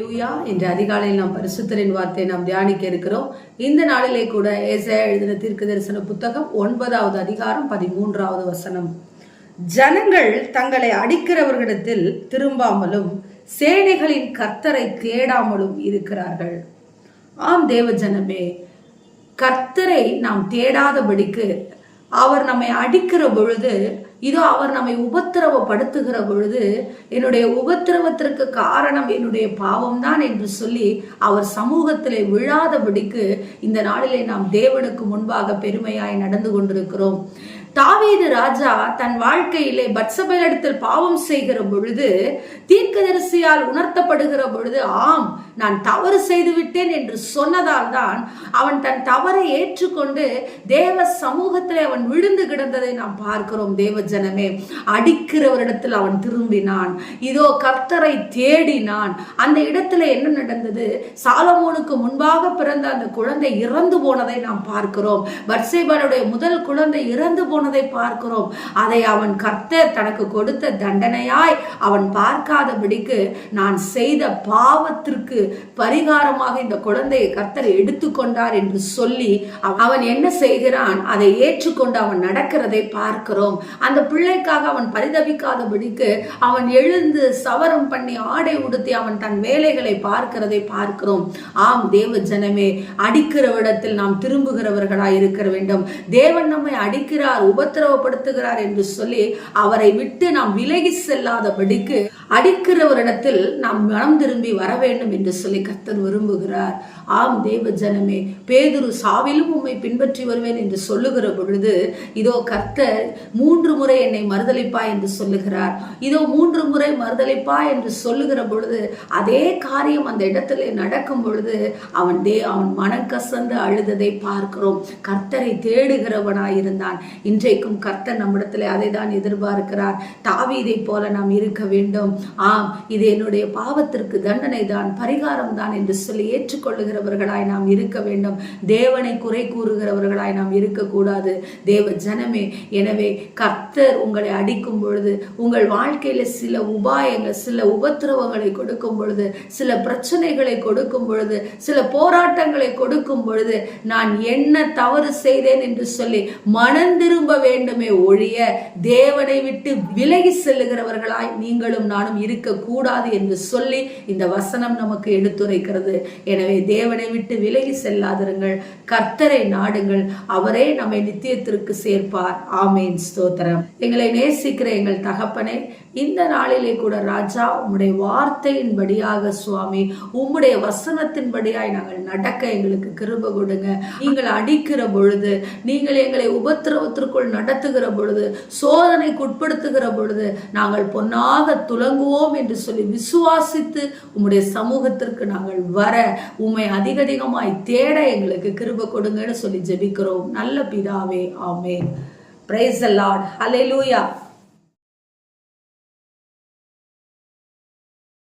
ஹலே லூயா இன்று அதிகாலையில் நாம் பரிசுத்தரின் வார்த்தையை நாம் தியானிக்க இருக்கிறோம். இந்த நாளிலே கூட ஏசையா எழுதின தீர்க்க தரிசன புத்தகம் ஒன்பதாவது அதிகாரம் பதிமூன்றாவது வசனம். ஜனங்கள் தங்களை அடிக்கிறவர்களிடத்தில் திரும்பாமலும் சேனைகளின் கர்த்தரை தேடாமலும் இருக்கிறார்கள். ஆம் தேவ ஜனமே கர்த்தரை நாம் தேடாதபடிக்கு அவர் நம்மை அடிக்கிற பொழுது இதோ அவர் நம்மை உபத்திரவப்படுத்துகிற பொழுது என்னுடைய உபத்திரவத்திற்கு காரணம் என்னுடைய பாவம்தான் என்று சொல்லி அவர் சமூகத்திலே விழாதபடிக்கு இந்த நாளிலே நாம் தேவனுக்கு முன்பாக பெருமையாய் நடந்து கொண்டிருக்கிறோம். தாவீது ராஜா தன் வாழ்க்கையிலே பட்சபலிடத்தில் பாவம் செய்கிற பொழுது தீர்க்கதரிசியால் உணர்த்தப்படுகிற பொழுது ஆம் நான் தவறு செய்து விட்டேன் என்று சொன்னதால் தான் அவன் தன் தவறை ஏற்றுக்கொண்டு தேவ சமூகத்தில் அவன் விழுந்து கிடந்ததை நாம் பார்க்கிறோம் தேவ ஜனமே. அடிக்கிறவரிடத்தில் அவன் திரும்பினான். இதோ கர்த்தரை தேடினான். அந்த இடத்துல என்ன நடந்தது? சாலமோனுக்கு முன்பாக பிறந்த அந்த குழந்தை இறந்து போனதை நாம் பார்க்கிறோம். பர்சேபனுடைய முதல் குழந்தை இறந்து போனதை பார்க்கிறோம். அதை அவன் கர்த்தர் தனக்கு கொடுத்த தண்டனையாய் அவன் பார்க்காதபடிக்கு நான் செய்த பாவத்திற்கு பரிகாரமாக இந்த குழந்தையை கர்த்தர் எடுத்துக்கொண்டார் என்று சொல்லி அவன் என்ன செய்கிறான்? அதை ஏற்றுக்கொண்டு அவன் நடக்கிறதை பார்க்கிறோம். அந்த பிள்ளைக்காக அவன் பரிதவிக்காதபடிக்கு அவன் எழுந்து சவரம் பண்ணி ஆடை உடுத்தி அவன் தன் வேலைகளை பார்க்கிறதை பார்க்கிறோம். ஆம் தேவ ஜனமே அடிக்கிற இடத்தில் நாம் திரும்புகிறவர்களாய் இருக்க வேண்டும். தேவன் நம்மை அடிக்கிறார் உபத்திரவப்படுத்துகிறார் என்று சொல்லி அவரை விட்டு நாம் விலகி செல்லாதபடிக்கு அடிக்கிறவரிடத்தில் நாம் மனம் திரும்பி வர வேண்டும் என்று என்று சொல்லி கர்த்தர் விரும்புகிறார். ஆம் தேவ ஜனமே பேதுரு சாவிலும் உம்மை பின்பற்றி வருவேன் என்று சொல்லுகிற பொழுது இதோ கர்த்தர் மூன்று முறை என்னை மறுதளிப்பா என்று சொல்லுகிறார். இதோ மூன்று முறை மறுதளிப்பா என்று சொல்லுகிற பொழுது அதே காரியம் அந்த இடத்துல நடக்கும் பொழுது அவன் தே அவன் மனக்கசந்து அழுததை பார்க்கிறோம். கர்த்தரை தேடுகிறவனாய் இருந்தான். இன்றைக்கும் கர்த்தர் நம்மிடத்துல அதை தான் எதிர்பார்க்கிறார். தாவீதை போல நாம் இருக்க வேண்டும். ஆம் இது என்னுடைய பாவத்திற்கு தண்டனை தான் பரிகாரம் தான் என்று சொல்லி ஏற்றுக்கொள்ளுகிறவர்களாய் நாம் இருக்க வேண்டும். தேவனை குறை கூறுகிறவர்களாய் நாம் இருக்கக்கூடாது. தேவ ஜனமே எனவே கர்த்தர் உங்களை அடிக்கும் பொழுது உங்கள் வாழ்க்கையில சில உபாயங்கள் சில உபத்திரவங்களை கொடுக்கும் பொழுது சில பிரச்சனைகளை கொடுக்கும் பொழுது சில போராட்டங்களை கொடுக்கும் பொழுது நான் என்ன தவறு செய்தேன் என்று சொல்லி மனம் திரும்ப வேண்டுமே ஒழிய தேவனை விட்டு விலகி செல்லுகிறவர்களாய் நீங்களும் நானும் இருக்கக்கூடாது என்று சொல்லி இந்த வசனம் நமக்கு எடுத்துரைக்கிறது. எனவே தேவனை விட்டு விலகி செல்லாதிருங்கள். கர்த்தரை நாடுங்கள். அவரே நம்மை நித்தியத்திற்கு சேர்ப்பார். ஆமேன். ஸ்தோத்திரம். எங்களை நேசிக்கிற எங்கள் தகப்பனே இந்த நாளிலே கூட ராஜா உம்முடைய வார்த்தையின்படியாக சுவாமி உம்முடைய வசனத்தின்படியாய் நாங்கள் நடக்க எங்களுக்கு கிருப கொடுங்க. நீங்கள் அடிக்கிற பொழுது நீங்கள் எங்களை உபத்திரவத்திற்குள் நடத்துகிற பொழுது சோதனைக்கு உட்படுத்துகிற பொழுது நாங்கள் பொன்னாக துலங்குவோம் என்று சொல்லி விசுவாசித்து உம்முடைய சமூகத்திற்கு நாங்கள் வர உண்மை அதிக அதிகமாய் தேட எங்களுக்கு கிருப கொடுங்கன்னு சொல்லி ஜெபிக்கிறோம். நல்ல பிதாவே ஆமே பிரைஸ் லார்ட் லூயா